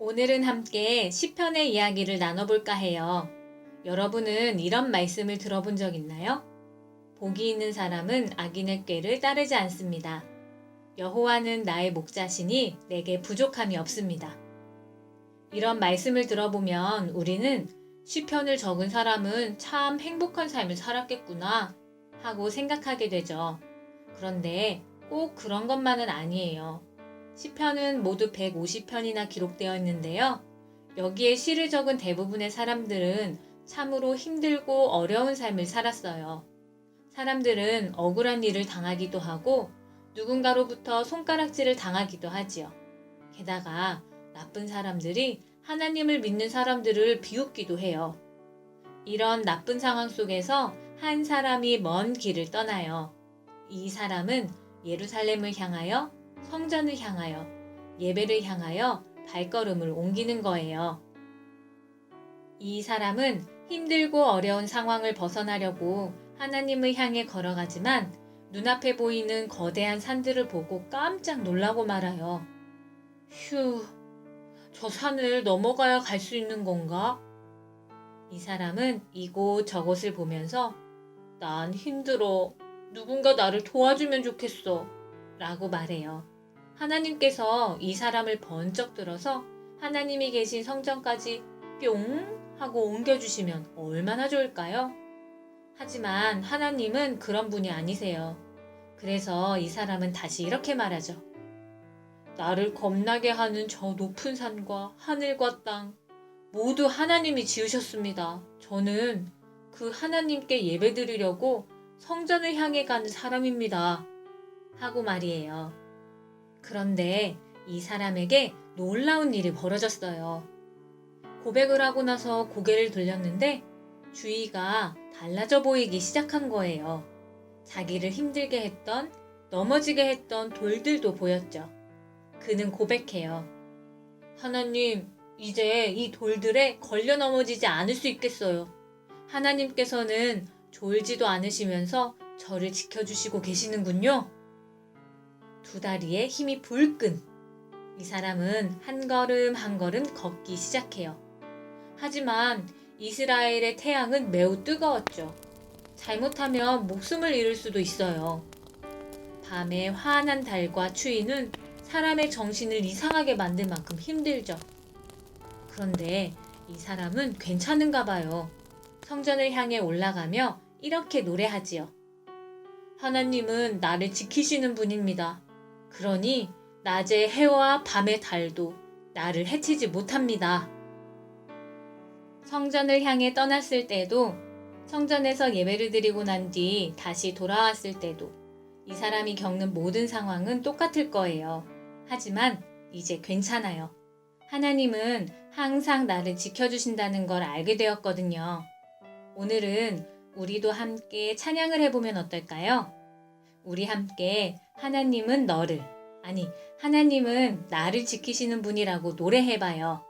오늘은 함께 시편의 이야기를 나눠볼까 해요. 여러분은 이런 말씀을 들어본 적 있나요? 복이 있는 사람은 악인의 꾀를 따르지 않습니다. 여호와는 나의 목자시니 내게 부족함이 없습니다. 이런 말씀을 들어보면 우리는 시편을 적은 사람은 참 행복한 삶을 살았겠구나 하고 생각하게 되죠. 그런데 꼭 그런 것만은 아니에요. 시편은 모두 150편이나 기록되어 있는데요. 여기에 시를 적은 대부분의 사람들은 참으로 힘들고 어려운 삶을 살았어요. 사람들은 억울한 일을 당하기도 하고 누군가로부터 손가락질을 당하기도 하지요. 게다가 나쁜 사람들이 하나님을 믿는 사람들을 비웃기도 해요. 이런 나쁜 상황 속에서 한 사람이 먼 길을 떠나요. 이 사람은 예루살렘을 향하여 성전을 향하여 예배를 향하여 발걸음을 옮기는 거예요. 이 사람은 힘들고 어려운 상황을 벗어나려고 하나님을 향해 걸어가지만 눈앞에 보이는 거대한 산들을 보고 깜짝 놀라고 말아요. 휴, 저 산을 넘어가야 갈 수 있는 건가? 이 사람은 이곳 저곳을 보면서 난 힘들어. 누군가 나를 도와주면 좋겠어. 라고 말해요. 하나님께서 이 사람을 번쩍 들어서 하나님이 계신 성전까지 뿅 하고 옮겨주시면 얼마나 좋을까요? 하지만 하나님은 그런 분이 아니세요. 그래서 이 사람은 다시 이렇게 말하죠. 나를 겁나게 하는 저 높은 산과 하늘과 땅 모두 하나님이 지으셨습니다. 저는 그 하나님께 예배드리려고 성전을 향해 가는 사람입니다. 하고 말이에요. 그런데 이 사람에게 놀라운 일이 벌어졌어요. 고백을 하고 나서 고개를 돌렸는데 주위가 달라져 보이기 시작한 거예요. 자기를 힘들게 했던, 넘어지게 했던 돌들도 보였죠. 그는 고백해요. 하나님, 이제 이 돌들에 걸려 넘어지지 않을 수 있겠어요. 하나님께서는 졸지도 않으시면서 저를 지켜주시고 계시는군요. 두 다리에 힘이 불끈. 이 사람은 한 걸음 한 걸음 걷기 시작해요. 하지만 이스라엘의 태양은 매우 뜨거웠죠. 잘못하면 목숨을 잃을 수도 있어요. 밤의 환한 달과 추위는 사람의 정신을 이상하게 만들 만큼 힘들죠. 그런데 이 사람은 괜찮은가 봐요. 성전을 향해 올라가며 이렇게 노래하지요. 하나님은 나를 지키시는 분입니다. 그러니 낮의 해와 밤의 달도 나를 해치지 못합니다. 성전을 향해 떠났을 때도 성전에서 예배를 드리고 난 뒤 다시 돌아왔을 때도 이 사람이 겪는 모든 상황은 똑같을 거예요. 하지만 이제 괜찮아요. 하나님은 항상 나를 지켜주신다는 걸 알게 되었거든요. 오늘은 우리도 함께 찬양을 해보면 어떨까요? 우리 함께 하나님은 너를, 아니, 하나님은 나를 지키시는 분이라고 노래해봐요.